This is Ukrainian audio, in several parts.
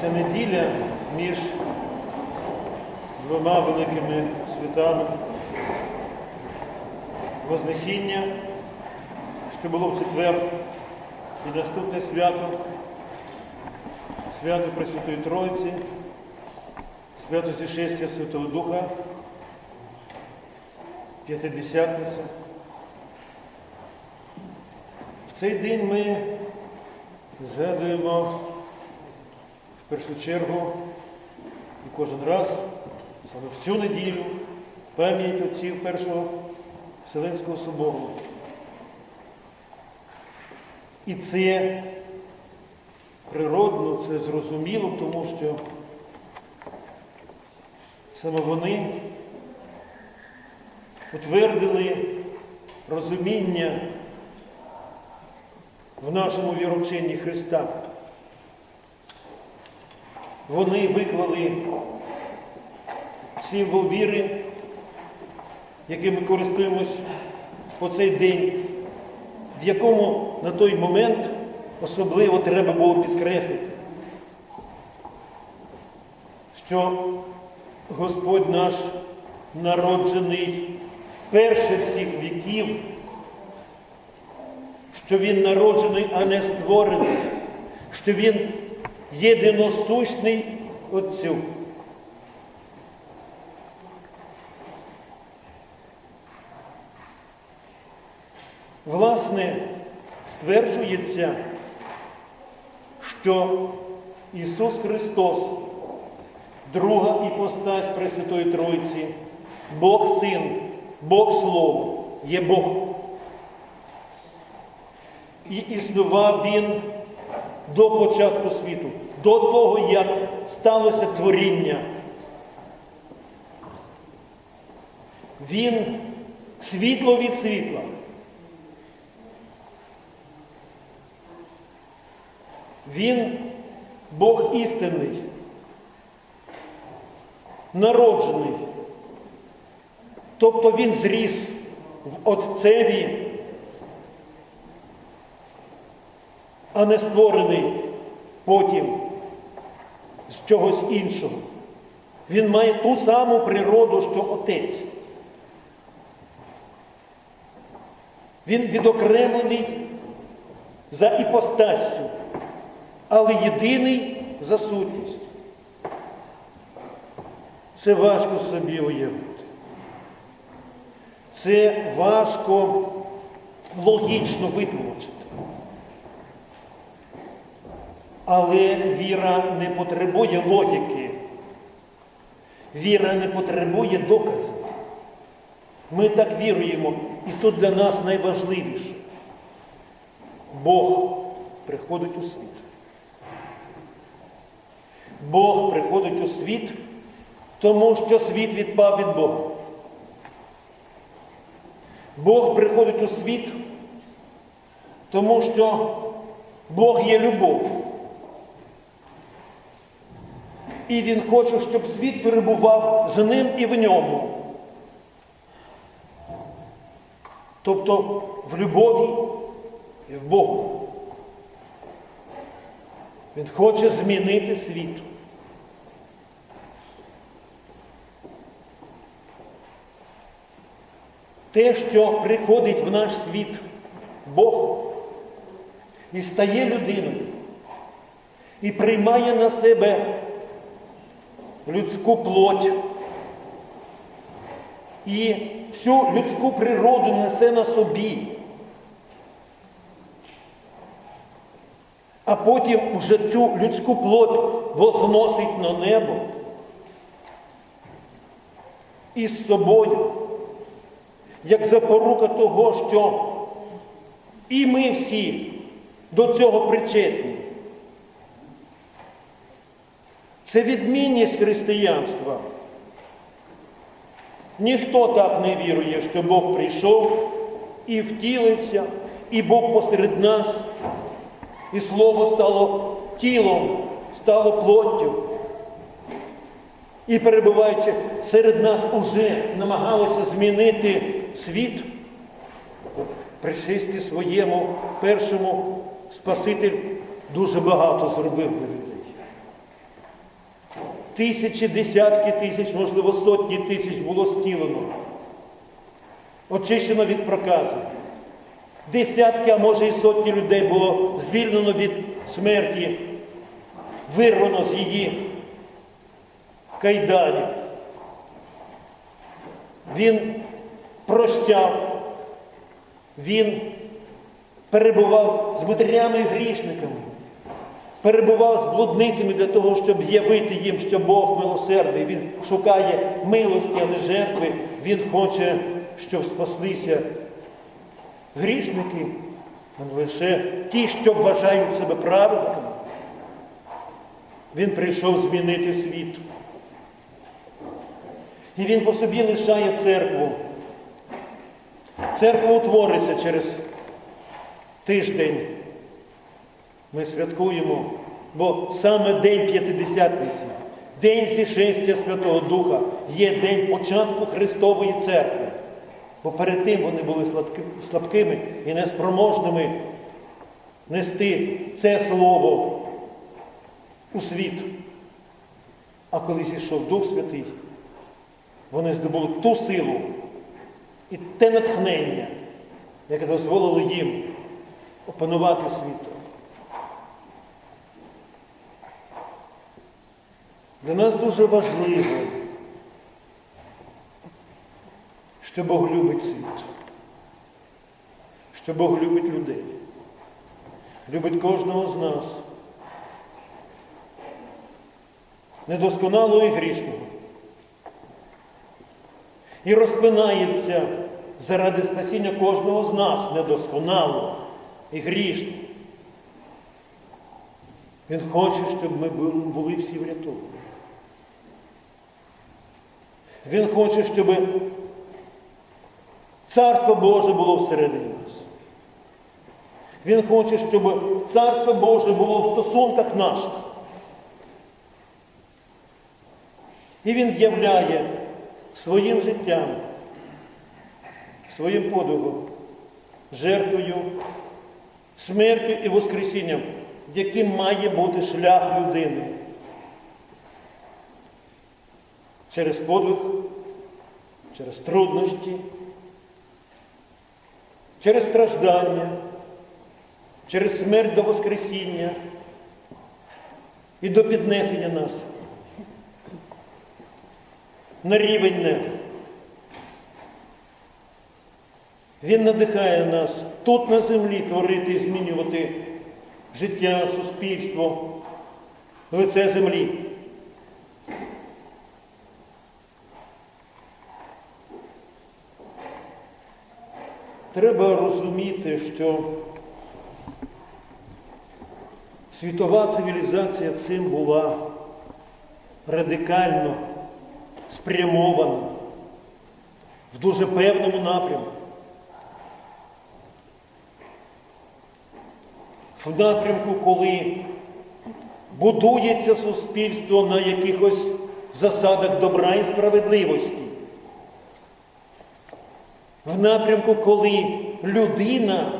Це неділя між двома великими святами Вознесіння, що було в четвер, і наступне свято, свято Пресвятої Троїці, свято Зішестя Святого Духа, П'ятидесятниця. В цей день ми згадуємо в першу чергу і кожен раз, саме в цю неділю, пам'ять отців Першого Вселенського собору. І це природно, це зрозуміло, тому що саме вони утвердили розуміння в нашому віровченні Христа. Вони виклали символ віри, яким ми користуємось по цей день, в якому на той момент особливо треба було підкреслити, що Господь наш народжений перше всіх віків, що Він народжений, а не створений, що Він єдиносущний Отцю. Власне, стверджується, що Ісус Христос, друга іпостась Пресвятої Троїці, Бог Син, Бог Слово, є Бог. І існував Він до початку світу, до того, як сталося творіння. Він світло від світла. Він Бог істинний, народжений. Тобто він зріс в Отцеві, а не створений потім з чогось іншого. Він має ту саму природу, що Отець. Він відокремлений за іпостастю, але єдиний за сутність. Це важко собі уявити. Це важко логічно витлумачити. Але віра не потребує логіки. Віра не потребує доказів. Ми так віруємо, і тут для нас найважливіше. Бог приходить у світ. Бог приходить у світ, тому що світ відпав від Бога. Бог приходить у світ, тому що Бог є любов. І Він хоче, щоб світ перебував з ним і в ньому. Тобто в любові і в Богу. Він хоче змінити світ. Те, що приходить в наш світ Бог і стає людиною, і приймає на себе людську плоть, і всю людську природу несе на собі. А потім вже цю людську плоть возносить на небо і з собою, як запорука того, що і ми всі до цього причетні. Це відмінність християнства. Ніхто так не вірує, що Бог прийшов і втілився, і Бог посеред нас, і Слово стало тілом, стало плоттю. І перебуваючи серед нас уже намагалося змінити світ, пришесті своєму першому Спаситель дуже багато зробив. Тисячі, десятки тисяч, можливо, сотні тисяч було стілено, очищено від проказу. Десятки, а може і сотні людей було звільнено від смерті, вирвано з її кайданів. Він прощав, він перебував з матерями і грішниками, перебував з блудницями для того, щоб явити їм, що Бог милосердний. Він шукає милості, а не жертви. Він хоче, щоб спаслися грішники, не лише ті, що вважають себе праведниками. Він прийшов змінити світ. І він по собі лишає церкву. Церква утвориться через тиждень. Ми святкуємо, бо саме День П'ятидесятниці, День зішестя Святого Духа є день початку Христової церкви. Бо перед тим вони були слабкими і неспроможними нести це слово у світ. А коли зійшов Дух Святий, вони здобули ту силу і те натхнення, яке дозволило їм опанувати світом. Для нас дуже важливо, що Бог любить світ, що Бог любить людей, любить кожного з нас, недосконалого і грішного. І розпинається заради спасіння кожного з нас недосконалого і грішного. Він хоче, щоб ми були всі врятовані. Він хоче, щоб Царство Боже було всередині нас. Він хоче, щоб Царство Боже було в стосунках наших. І він являє своїм життям, своїм подвигом, жертвою, смертю і воскресінням, яким має бути шлях людини. Через подвиг, через труднощі, через страждання, через смерть до Воскресіння і до піднесення нас на рівень неба. Він надихає нас тут на землі творити і змінювати життя, суспільство, лице землі. Треба розуміти, що світова цивілізація цим була радикально спрямована в дуже певному напрямку. В напрямку, коли будується суспільство на якихось засадах добра і справедливості. В напрямку, коли людина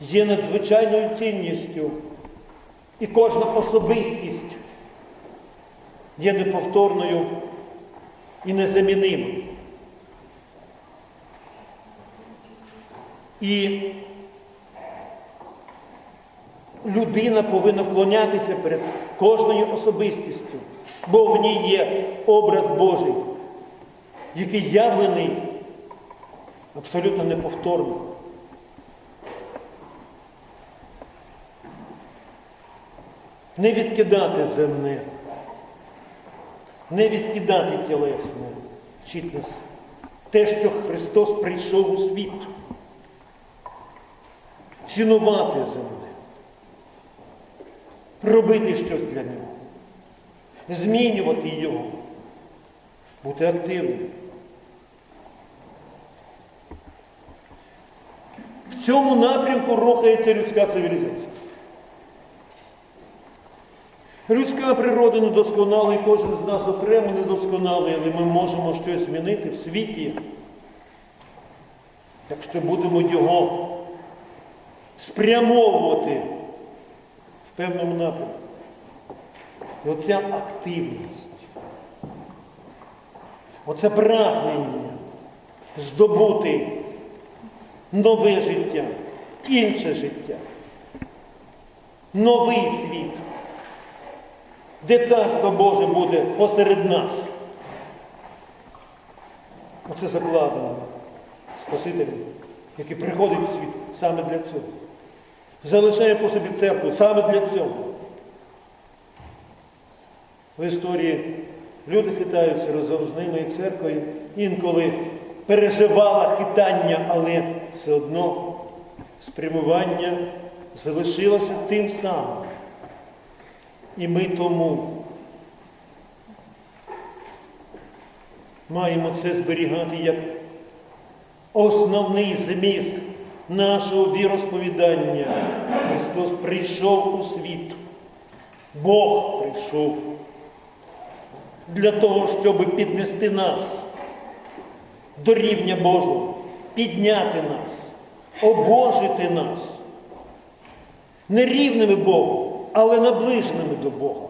є надзвичайною цінністю і кожна особистість є неповторною і незамінимою. І людина повинна вклонятися перед кожною особистістю, бо в ній є образ Божий, який явлений абсолютно неповторно. Не відкидати земне, не відкидати тілесне, нас те, що Христос прийшов у світ, цінувати земне, робити щось для нього, змінювати його, бути активним. Цьому напрямку рухається людська цивілізація. Людська природа недосконала, і кожен з нас окремо недосконалий, але ми можемо щось змінити в світі, якщо будемо його спрямовувати в певному напрямку. І оця активність, оце прагнення здобути нове життя, інше життя, новий світ, де Царство Боже буде посеред нас. Оце закладено Спасителем, який приходить у світ саме для цього. Залишає по собі церкву саме для цього. В історії люди хитаються разом з ними і церквою інколи переживала хитання, але все одно спрямування залишилося тим самим. І ми тому маємо це зберігати як основний зміст нашого віросповідання. Христос прийшов у світ. Бог прийшов для того, щоб піднести нас до рівня Божого, підняти нас, обожити нас. Не рівними Богу, але наближеними до Бога.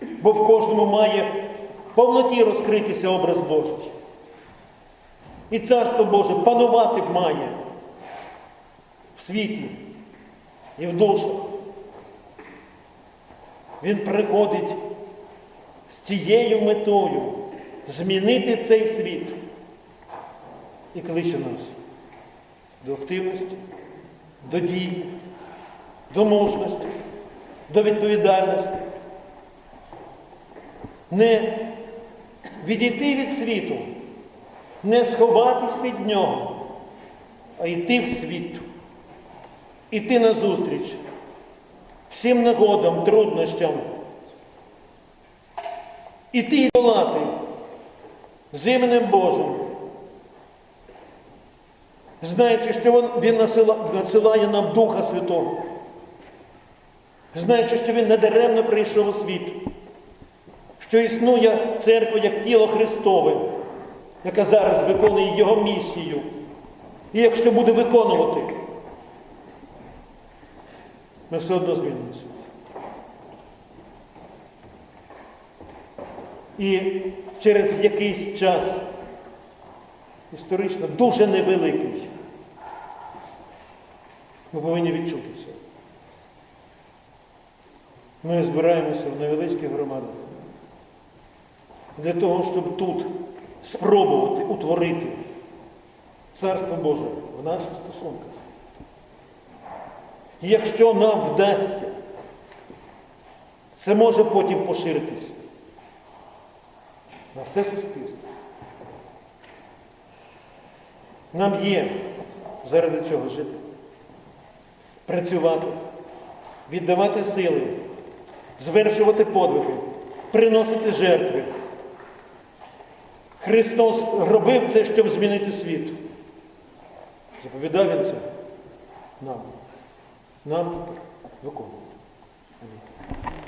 Бо в кожному має в повноті розкритися образ Божий. І Царство Боже панувати має в світі і в душах. Він приходить з тією метою змінити цей світ і кличе нас до активності, до дії, до мужності, до відповідальності. Не відійти від світу, не сховатись від нього, а йти в світ, іти назустріч всім нагодам, труднощам, іти і долати з іменем Божим, знаючи, що він, він насила- надсилає нам Духа Святого, знаючи, що Він недаремно прийшов у світ, що існує церква як тіло Христове, яка зараз виконує Його місію. І якщо буде виконувати, ми все одно змінимося. І через якийсь час, історично дуже невеликий, ми повинні відчути це. Ми збираємося в невеличких громадах для того, щоб тут спробувати утворити Царство Боже в наших стосунках. І якщо нам вдасться, це може потім поширитися на все суспільство. Нам є заради цього жити, працювати, віддавати сили, звершувати подвиги, приносити жертви. Христос робив це, щоб змінити світ. Заповідав Він це нам. Нам виконувати. Амінь.